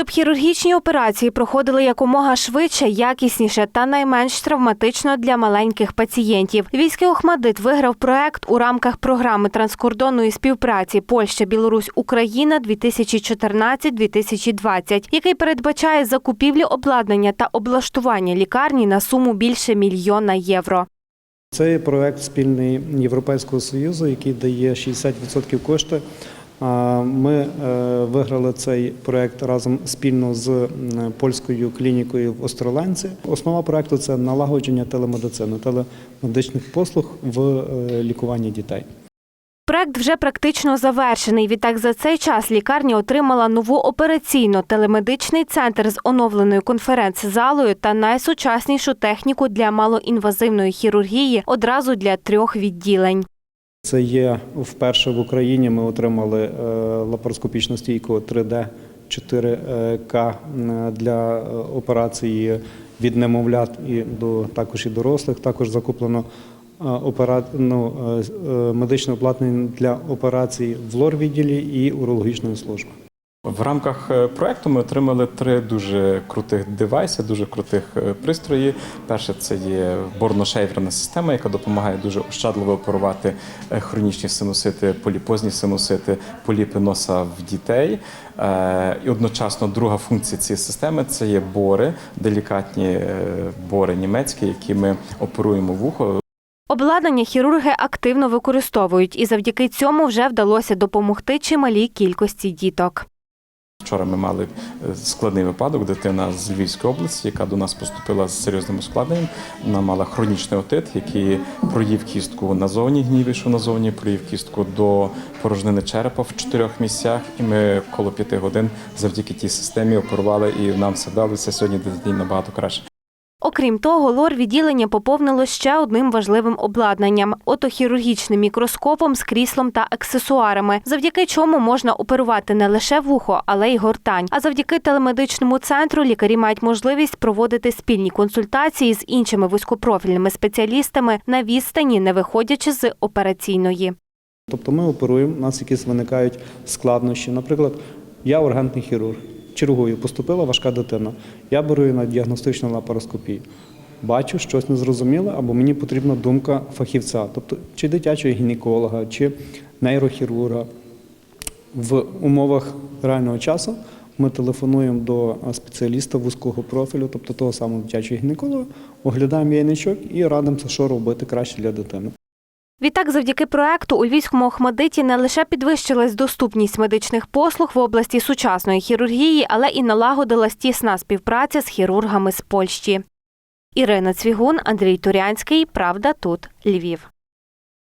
Щоб хірургічні операції проходили якомога швидше, якісніше та найменш травматично для маленьких пацієнтів. Війський Охмадит виграв проект у рамках програми транскордонної співпраці Польща, Білорусь, Україна 2014-2020, який передбачає закупівлю обладнання та облаштування лікарні на суму більше мільйона євро. Це проект спільний Європейського Союзу, який дає 60% коштів. Ми е, виграли цей проект разом спільно з польською клінікою в Остроланці. Основа проекту це налагодження телемедицини, телемедичних послуг в е, лікуванні дітей. Проект вже практично завершений. Відтак за цей час лікарня отримала нову операційну телемедичний центр з оновленою конференц-залою та найсучаснішу техніку для малоінвазивної хірургії одразу для трьох відділень. Це є вперше в Україні. Ми отримали е, лапароскопічну стійку 3D 4К для е, операції від немовлят і до також і дорослих. Також закуплено е, опера... ну, е, е, медичне обладнання для операцій в лор-відділі і урологічної служби. В рамках е, проекту ми отримали три дуже крутих девайси, дуже крутих е, пристрої. Перше це є борно-шейверна система, яка допомагає дуже ощадливо оперувати е, хронічні синусити, поліпозні синусити, поліпи носа в дітей. І одночасно друга функція цієї системи це є бори, делікатні бори німецькі, які ми оперуємо в ухо. Обладнання хірурги активно використовують, і завдяки цьому вже вдалося допомогти чималій кількості діток. Вчора ми мали е, складний випадок. Дитина з Львівської області, яка до нас поступила з серйозним ускладненням. Вона мала хронічний отит, який проїв кістку назовні, гній вийшов назовні, проїв кістку до порожнини черепа в чотирьох місцях. І ми коло п'яти годин завдяки тій системі оперували, і нам все вдалося. Сьогодні дитині набагато краще. Окрім того, лор відділення поповнило ще одним важливим обладнанням отохірургічним мікроскопом з кріслом та аксесуарами, завдяки чому можна оперувати не лише вухо, але й гортань. А завдяки телемедичному центру лікарі мають можливість проводити спільні консультації з іншими вузькопрофільними спеціалістами на відстані, не виходячи з операційної. Тобто ми оперуємо, у нас якісь виникають складнощі. Наприклад, я ургентний хірург, чергую, поступила важка дитина. Я беру її на діагностичну лапароскопію. Бачу, щось незрозуміле, або мені потрібна думка фахівця, тобто чи дитячого гінеколога, чи нейрохірурга. В умовах реального часу ми телефонуємо до спеціаліста вузького профілю, тобто того самого дитячого гінеколога, оглядаємо яєчок і радимося, що робити краще для дитини. Відтак, завдяки проекту у Львівському Охмадиті не лише підвищилась доступність медичних послуг в області сучасної хірургії, але і налагодилась тісна співпраця з хірургами з Польщі. Ірина Цвігун, Андрій Турянський. Правда, тут Львів.